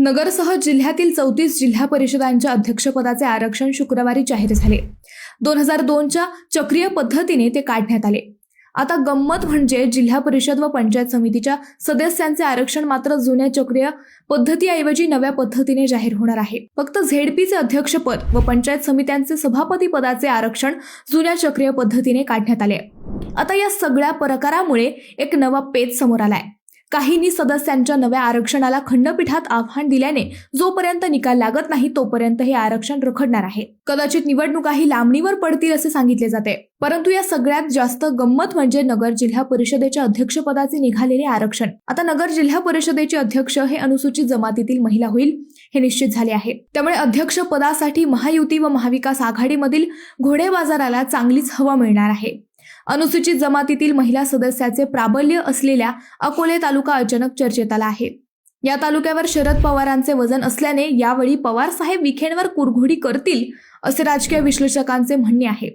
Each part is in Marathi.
नगरसह जिल्ह्यातील चौतीस जिल्हा परिषदांच्या अध्यक्षपदाचे आरक्षण शुक्रवारी जाहीर झाले. दोन हजार दोनच्या चक्रीय पद्धतीने ते काढण्यात आले. आता गंमत म्हणजे जिल्हा परिषद व पंचायत समितीच्या सदस्यांचे आरक्षण मात्र जुन्या चक्रीय पद्धतीऐवजी नव्या पद्धतीने जाहीर होणार आहे. फक्त झेडपीचे अध्यक्षपद व पंचायत समित्यांचे सभापती पदाचे आरक्षण जुन्या चक्रीय पद्धतीने काढण्यात आले. आता या सगळ्या प्रकारामुळे एक नवा पेच समोर आलाय. काहींनी सदस्यांच्या नव्या आरक्षणाला खंडपीठात आव्हान दिल्याने जोपर्यंत निकाल लागत नाही तोपर्यंत हे आरक्षण रखडणार आहे. कदाचित निवडणुकाही लांबणीवर पडतील असे सांगितले जाते. परंतु या सगळ्यात जास्त गंमत म्हणजे नगर जिल्हा परिषदेच्या अध्यक्षपदाचे निघालेले आरक्षण. आता नगर जिल्हा परिषदेचे अध्यक्ष हे अनुसूचित जमातीतील महिला होईल हे निश्चित झाले आहे. त्यामुळे अध्यक्ष पदासाठी महायुती व महाविकास आघाडीमधील घोडे बाजाराला चांगलीच हवा मिळणार आहे. अनुसूचित जमातीतील महिला सदस्याचे प्राबल्य असलेल्या अकोले तालुका अचानक चर्चेत आला आहे. या तालुक्यावर शरद पवारांचे वजन असल्याने यावेळी पवार साहेब विखेंवर कुरघोडी करतील असे राजकीय विश्लेषकांचे म्हणणे आहे.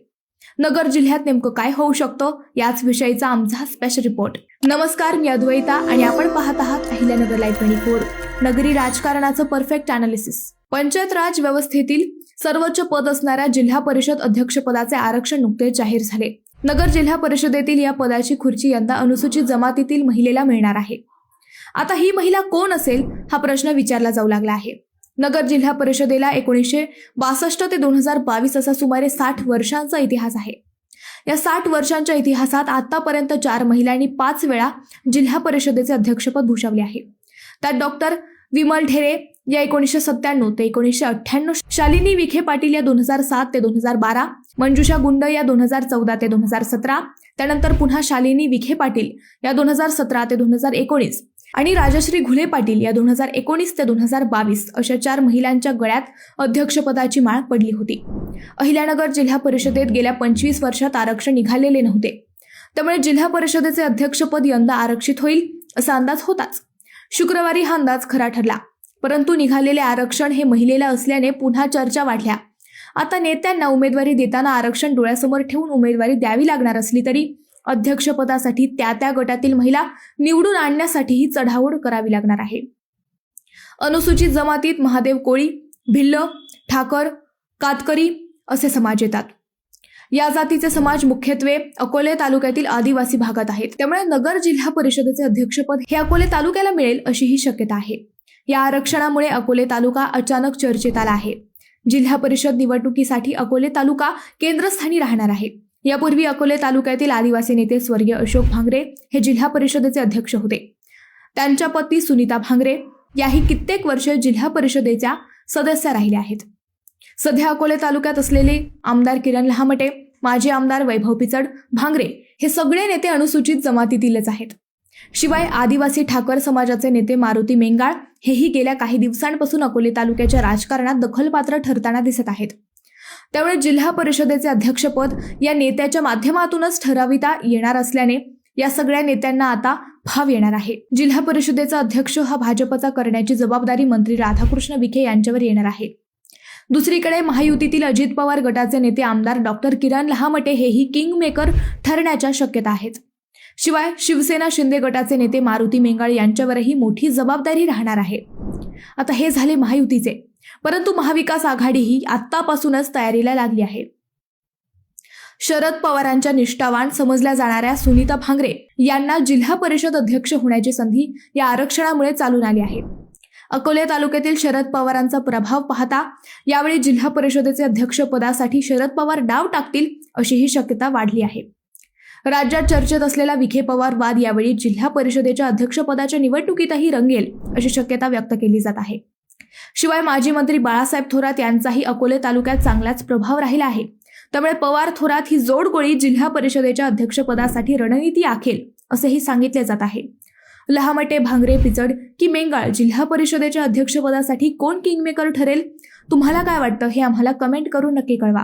नगर जिल्ह्यात नेमकं काय होऊ शकतं याच विषयीचा आमचा स्पेशल रिपोर्ट नमस्कार मी अद्वैता आणि आपण पाहत आहात अहिल्यानगर लाईव्ह ट्वेंटी फोर नगरी राजकारणाचं परफेक्ट अनालिसिस पंचायत राज व्यवस्थेतील सर्वोच्च पद असणाऱ्या जिल्हा परिषद अध्यक्षपदाचे आरक्षण नुकतेच जाहीर झाले. नगर जिल्हा परिषदेतील या पदाची खुर्ची यंदा अनुसूचित जमातीतील महिलेला मिळणार आहे. आता ही महिला कोण असेल हा प्रश्न विचारला जाऊ लागला आहे. नगर जिल्हा परिषदेला एकोणीसशे बासष्ट ते दोन हजार बावीस असा सुमारे साठ वर्षांचा इतिहास आहे. या साठ वर्षांच्या इतिहासात आतापर्यंत चार महिलांनी पाच वेळा जिल्हा परिषदेचे अध्यक्षपद भूषवले आहे. त्यात डॉक्टर विमल ढेरे या एकोणीसशे सत्त्याण्णव ते एकोणीसशे अठ्ठ्याण्णव शालिनी विखे पाटील या दोन हजार सात ते दोन हजार बारा मंजुषा गुंड या दोन हजार चौदा ते दोन हजार सतरा त्यानंतर पुन्हा शालिनी विखे पाटील या दोन हजार सतरा ते दोन हजार एकोणीस आणि राजश्री घुले पाटील या दोन हजार एकोणीस ते दोन हजार बावीस अशा चार महिलांच्या गळ्यात अध्यक्षपदाची माळ पडली होती. अहिल्यानगर जिल्हा परिषदेत गेल्या पंचवीस वर्षात आरक्षण निघालेले नव्हते. त्यामुळे जिल्हा परिषदेचे अध्यक्षपद यंदा आरक्षित होईल असा अंदाज होताच. शुक्रवारी हा अंदाज खरा ठरला. परंतु निघालेले आरक्षण हे महिलेला असल्याने पुन्हा चर्चा वाढल्या. आता नेत्यांना उमेदवारी देताना आरक्षण डोळ्यासमोर ठेवून उमेदवारी द्यावी लागणार असली तरी अध्यक्षपदासाठी त्या त्या गटातील महिला निवडून आणण्यासाठीही चढाओढ करावी लागणार आहे. अनुसूचित जमातीत महादेव कोळी भिल्ल ठाकर कातकरी असे समाज येतात. या जातीचे समाज मुख्यत्वे अकोले तालुक्यातील आदिवासी भागात आहेत. त्यामुळे नगर जिल्हा परिषदेचे अध्यक्षपद हे अकोले तालुक्याला मिळेल अशीही शक्यता आहे. या आरक्षणामुळे अकोले तालुका अचानक चर्चेत आला आहे. जिल्हा परिषद निवडणुकीसाठी अकोले तालुका केंद्रस्थानी राहणार आहे. यापूर्वी अकोले तालुक्यातील आदिवासी नेते स्वर्गीय अशोक भांगरे हे जिल्हा परिषदेचे अध्यक्ष होते. त्यांच्या पत्नी सुनीता भांगरे याही कित्येक वर्ष जिल्हा परिषदेच्या सदस्या राहिल्या आहेत. सध्या अकोले तालुक्यात असलेले आमदार किरण लहामटे माजी आमदार वैभव पिचड भांगरे हे सगळे नेते अनुसूचित जमातीतीलच आहेत. शिवाय आदिवासी ठाकर समाजाचे नेते मारुती मेंगाळ हेही गेल्या काही दिवसांपासून अकोले तालुक्याच्या राजकारणात दखलपात्र ठरताना दिसत आहेत. त्यामुळे जिल्हा परिषदेचे अध्यक्षपद या नेत्याच्या माध्यमातूनच ठराविता येणार असल्याने या सगळ्या नेत्यांना आता भाव येणार आहे. जिल्हा परिषदेचा अध्यक्ष हा भाजपचा करण्याची जबाबदारी मंत्री राधाकृष्ण विखे यांच्यावर येणार आहे. दुसरीकडे महायुतीतील अजित पवार गटाचे नेते आमदार डॉक्टर किरण लहामटे हेही किंग मेकर ठरण्याच्या शक्यता आहेत. शिवाय शिवसेना शिंदे गटाचे नेते मारुती मेंगाळ यांच्यावरही मोठी जबाबदारी राहणार आहे. आता हे झाले महायुतीचे. परंतु महाविकास आघाडी ही आतापासूनच तयारीला लागली आहे. शरद पवारांच्या निष्ठावान समजल्या जाणाऱ्या सुनीता भांगरे यांना जिल्हा परिषद अध्यक्ष होण्याची संधी या आरक्षणामुळे चालून आली आहे. अकोले तालुक्यातील शरद पवारांचा प्रभाव पाहता यावेळी जिल्हा परिषदेचे अध्यक्षपदासाठी शरद पवार डाव टाकतील अशी ही शक्यता वाढली आहे. राज्यात चर्चेत असलेला विखे पवार वाद यावेळी जिल्हा परिषदेच्या अध्यक्षपदाच्या निवडणुकीतही रंगेल अशी शक्यता व्यक्त केली जात आहे. शिवाय माजी मंत्री बाळासाहेब थोरात यांचाही अकोले तालुक्यात चांगलाच प्रभाव राहिला आहे. त्यामुळे पवार थोरात ही जोडगोळी जिल्हा परिषदेच्या अध्यक्षपदासाठी रणनीती आखेल असेही सांगितले जात आहे. लहामटे भांगरे पिचड की मेंगाळ जिल्हा परिषदेच्या अध्यक्षपदासाठी कोण किंगमेकर ठरेल? तुम्हाला काय वाटतं हे आम्हाला कमेंट करून नक्की कळवा.